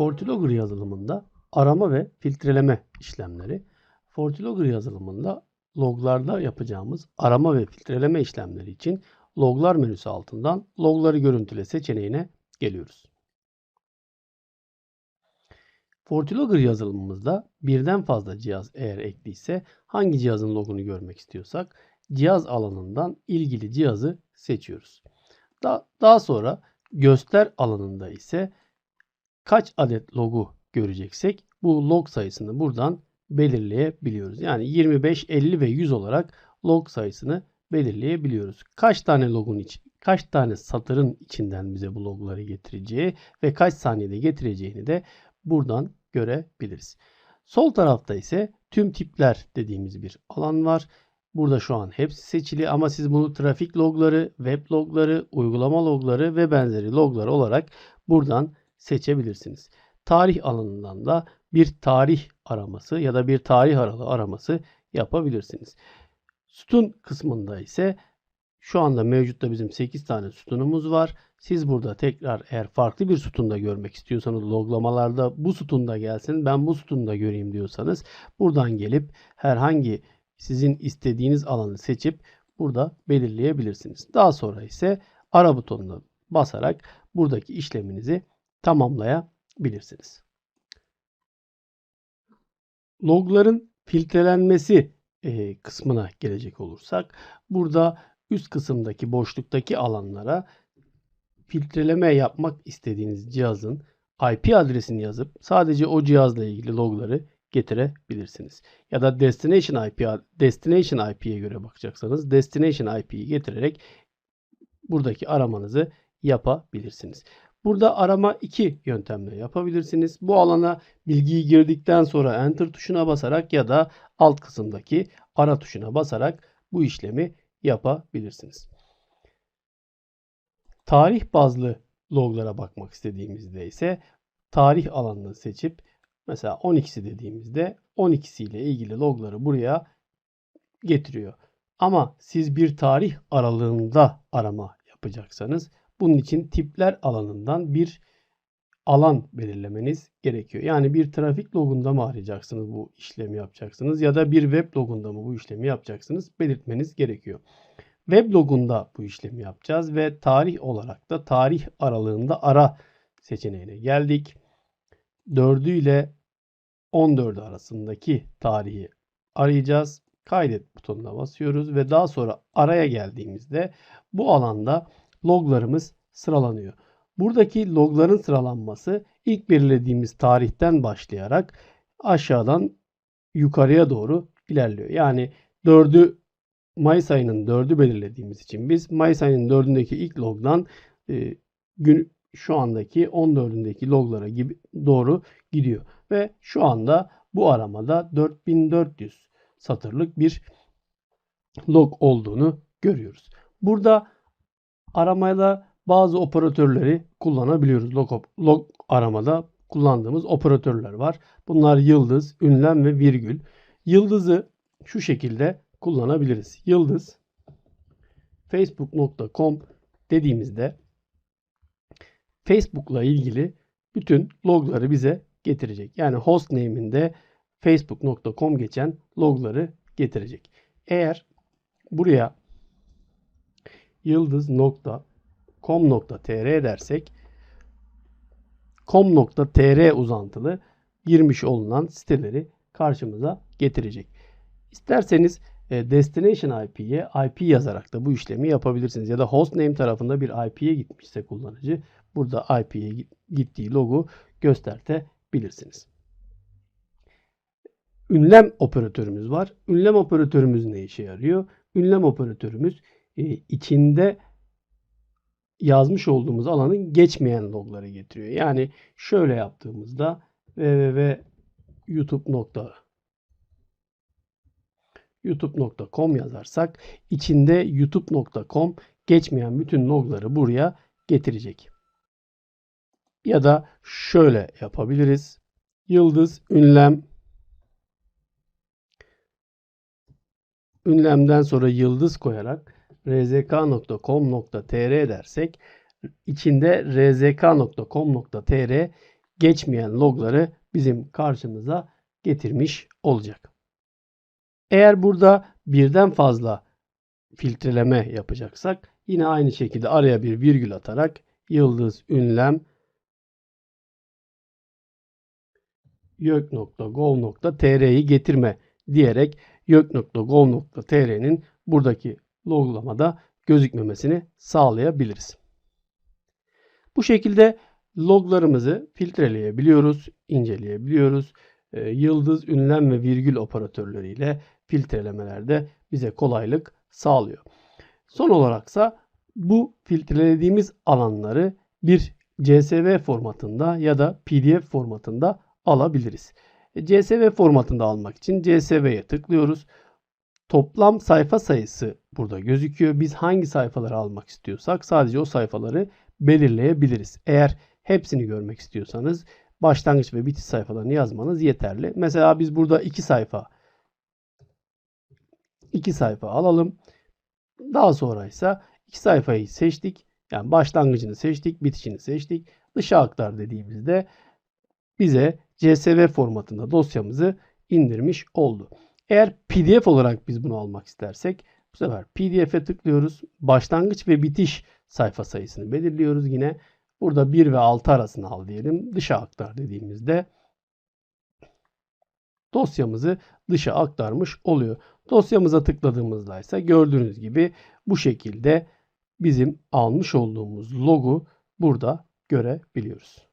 FortiLogger yazılımında arama ve filtreleme işlemleri. FortiLogger yazılımında loglarda yapacağımız arama ve filtreleme işlemleri için loglar menüsü altından logları görüntüle seçeneğine geliyoruz. FortiLogger yazılımımızda birden fazla cihaz eğer ekliyse hangi cihazın logunu görmek istiyorsak cihaz alanından ilgili cihazı seçiyoruz. Da, daha sonra göster alanında ise kaç adet logu göreceksek bu log sayısını buradan belirleyebiliyoruz. Yani 25, 50 ve 100 olarak log sayısını belirleyebiliyoruz. Kaç tane logun için, kaç tane satırın içinden bize bu logları getireceği ve kaç saniyede getireceğini de buradan görebiliriz. Sol tarafta ise tüm tipler dediğimiz bir alan var. Burada şu an hepsi seçili ama siz bunu trafik logları, web logları, uygulama logları ve benzeri loglar olarak buradan seçebilirsiniz. Tarih alanından da bir tarih araması ya da bir tarih aralığı araması yapabilirsiniz. Sütun kısmında ise şu anda mevcutta bizim 8 tane sütunumuz var. Siz burada tekrar eğer farklı bir sütunda görmek istiyorsanız loglamalarda bu sütunda gelsin ben bu sütunda göreyim diyorsanız buradan gelip herhangi sizin istediğiniz alanı seçip burada belirleyebilirsiniz. Daha sonra ise ara butonuna basarak buradaki işleminizi tamamlayabilirsiniz. Logların filtrelenmesi e, kısmına gelecek olursak burada üst kısımdaki boşluktaki alanlara filtreleme yapmak istediğiniz cihazın IP adresini yazıp sadece o cihazla ilgili logları getirebilirsiniz. Ya da destination IP destination IP'ye göre bakacaksanız destination IP'yi getirerek buradaki aramanızı yapabilirsiniz. Burada arama iki yöntemle yapabilirsiniz. Bu alana bilgiyi girdikten sonra enter tuşuna basarak ya da alt kısımdaki ara tuşuna basarak bu işlemi yapabilirsiniz. Tarih bazlı loglara bakmak istediğimizde ise tarih alanını seçip mesela 12'si dediğimizde 12'si ile ilgili logları buraya getiriyor. Ama siz bir tarih aralığında arama yapacaksanız bunun için tipler alanından bir alan belirlemeniz gerekiyor. Yani bir trafik logunda mı arayacaksınız bu işlemi yapacaksınız ya da bir web logunda mı bu işlemi yapacaksınız belirtmeniz gerekiyor. Web logunda bu işlemi yapacağız ve tarih olarak da tarih aralığında ara seçeneğine geldik. 4'ü ile 14 arasındaki tarihi arayacağız. Kaydet butonuna basıyoruz ve daha sonra araya geldiğimizde bu alanda loglarımız sıralanıyor. Buradaki logların sıralanması ilk belirlediğimiz tarihten başlayarak aşağıdan yukarıya doğru ilerliyor. Yani 4'ü Mayıs ayının 4'ü belirlediğimiz için biz Mayıs ayının 4'ündeki ilk logdan e, gün şu andaki 14'ündeki loglara gibi doğru gidiyor. Ve şu anda bu aramada 4400 satırlık bir log olduğunu görüyoruz. Burada aramada bazı operatörleri kullanabiliyoruz. Log, log aramada kullandığımız operatörler var. Bunlar yıldız, ünlem ve virgül. Yıldızı şu şekilde kullanabiliriz. Yıldız facebook.com dediğimizde Facebook'la ilgili bütün logları bize getirecek. Yani hostname'inde facebook.com geçen logları getirecek. Eğer buraya yıldız.com.tr dersek com.tr uzantılı girmiş olunan siteleri karşımıza getirecek. İsterseniz e, destination IP'ye IP yazarak da bu işlemi yapabilirsiniz. Ya da hostname tarafında bir IP'ye gitmişse kullanıcı burada IP'ye gittiği logo göstertebilirsiniz. Ünlem operatörümüz var. Ünlem operatörümüz ne işe yarıyor? Ünlem operatörümüz içinde yazmış olduğumuz alanın geçmeyen logları getiriyor. Yani şöyle yaptığımızda www.youtube.com youtube.com yazarsak içinde youtube.com geçmeyen bütün logları buraya getirecek. Ya da şöyle yapabiliriz. Yıldız ünlem ünlemden sonra yıldız koyarak rzk.com.tr dersek içinde rzk.com.tr geçmeyen logları bizim karşımıza getirmiş olacak. Eğer burada birden fazla filtreleme yapacaksak yine aynı şekilde araya bir virgül atarak yıldız ünlem yok.gov.tr'yi getirme diyerek yok.gov.tr'nin buradaki loglamada gözükmemesini sağlayabiliriz. Bu şekilde loglarımızı filtreleyebiliyoruz, inceleyebiliyoruz. E, yıldız, ünlem ve virgül operatörleriyle filtrelemelerde bize kolaylık sağlıyor. Son olaraksa bu filtrelediğimiz alanları bir CSV formatında ya da PDF formatında alabiliriz. CSV formatında almak için CSV'ye tıklıyoruz. Toplam sayfa sayısı burada gözüküyor. Biz hangi sayfaları almak istiyorsak sadece o sayfaları belirleyebiliriz. Eğer hepsini görmek istiyorsanız başlangıç ve bitiş sayfalarını yazmanız yeterli. Mesela biz burada iki sayfa iki sayfa alalım. Daha sonra ise iki sayfayı seçtik. Yani başlangıcını seçtik, bitişini seçtik. Dışa aktar dediğimizde bize CSV formatında dosyamızı indirmiş oldu. Eğer PDF olarak biz bunu almak istersek bu sefer PDF'e tıklıyoruz. Başlangıç ve bitiş sayfa sayısını belirliyoruz. Yine burada 1 ve 6 arasını al diyelim. Dışa aktar dediğimizde dosyamızı dışa aktarmış oluyor. Dosyamıza tıkladığımızda ise gördüğünüz gibi bu şekilde bizim almış olduğumuz logu burada görebiliyoruz.